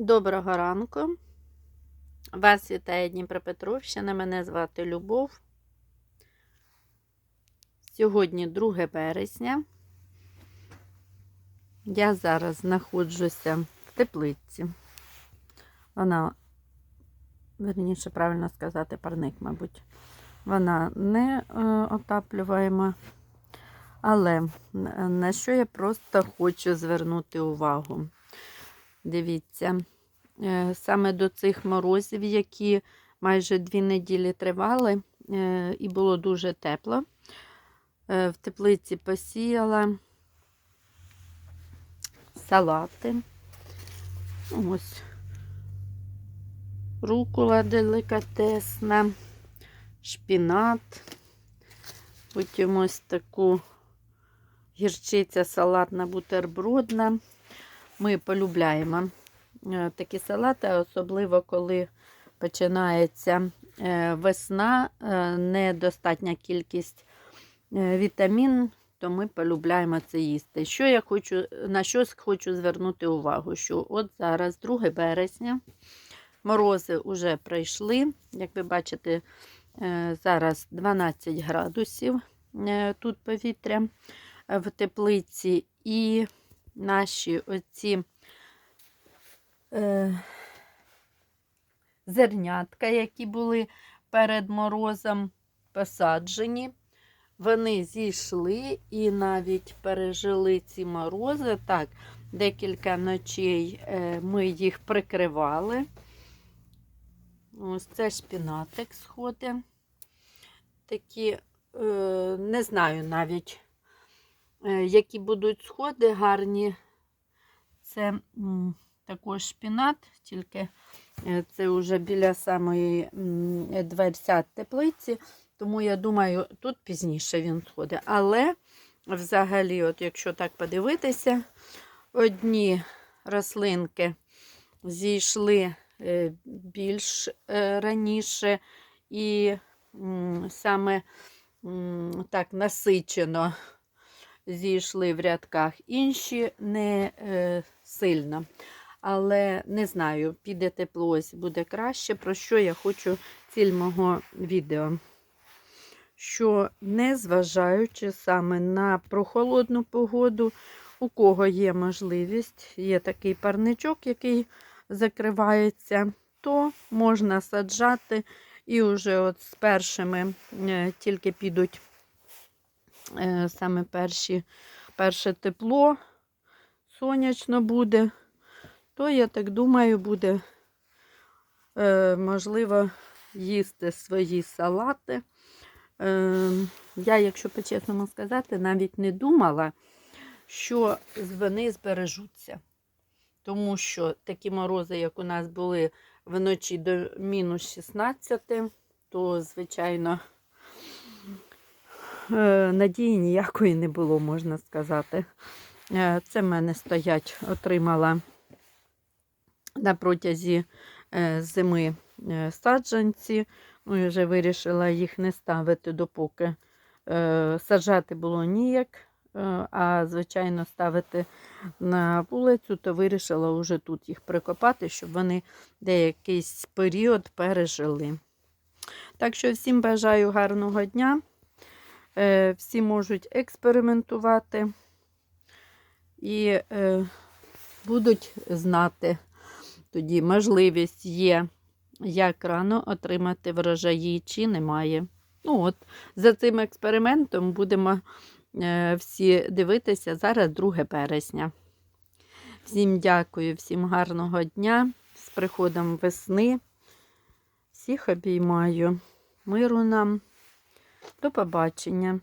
Доброго ранку. Вас вітає Дніпропетровщина. Мене звати Любов. Сьогодні 2 березня. Я зараз знаходжуся в теплиці. Вона, верніше, правильно сказати, парник, мабуть. Вона не е, отаплюваема. Але на що я просто хочу звернути увагу. Дивіться, е, саме до цих морозів, які майже дві неділі тривали, е, і було дуже тепло. Е, В теплиці посіяла салати. Ось рукола делікатесна, шпінат. Потім ось таку гірчиця салатна бутербродна. Ми полюбляємо е, такі салати, особливо коли починається е, весна, е, недостатня кількість вітамін, то ми полюбляємо це їсти. Що я хочу, На що хочу звернути увагу, що от зараз, 2 березня, морози вже пройшли. Як ви бачите, зараз 12 градусів тут повітря в теплиці. І наші оці е, зернятка, які були перед морозом посаджені, вони зійшли і навіть пережили ці морози. Так, декілька ночей е, ми їх прикривали. Ось це шпінатик сходи. Такі, е, не знаю навіть. Е, які будуть сходи гарні. Це також шпінат, тільки е, це вже біля самої дверця теплиці, тому я думаю, тут пізніше він сходить. Але взагалі, от якщо так подивитися, одні рослинки зійшли е, більш раніше і саме так насичено зійшли в рядках, інші не е, сильно. Але не знаю, піде тепло, буде краще. Про що я хочу ціль мого відео. Що, незважаючи саме на прохолодну погоду, у кого є можливість, є такий парничок, який закривається, то можна саджати і вже от з першими е, тільки підуть саме перші, перше тепло сонячно буде, то, я так думаю, буде е, можливо їсти свої салати. Е, я, якщо по-чесному сказати, навіть не думала, що вони збережуться. Тому що такі морози, як у нас були вночі до мінус 16, то, звичайно, Е, надії ніякої не було, можна сказати. Е, це в мене стоять, отримала на протязі е, зими саджанці. Ну, і вже вирішила їх не ставити, допоки саджати було ніяк. А, звичайно, ставити на вулицю, то вирішила вже тут їх прикопати, щоб вони деякий період пережили. Так що всім бажаю гарного дня. Е, всі можуть експериментувати і е, будуть знати тоді можливість є, як рано отримати врожаї, чи немає. Ну от, За цим експериментом будемо е, всі дивитися зараз 2 березня. Всім дякую, всім гарного дня, з приходом весни. Всіх обіймаю. Миру нам. До побачення!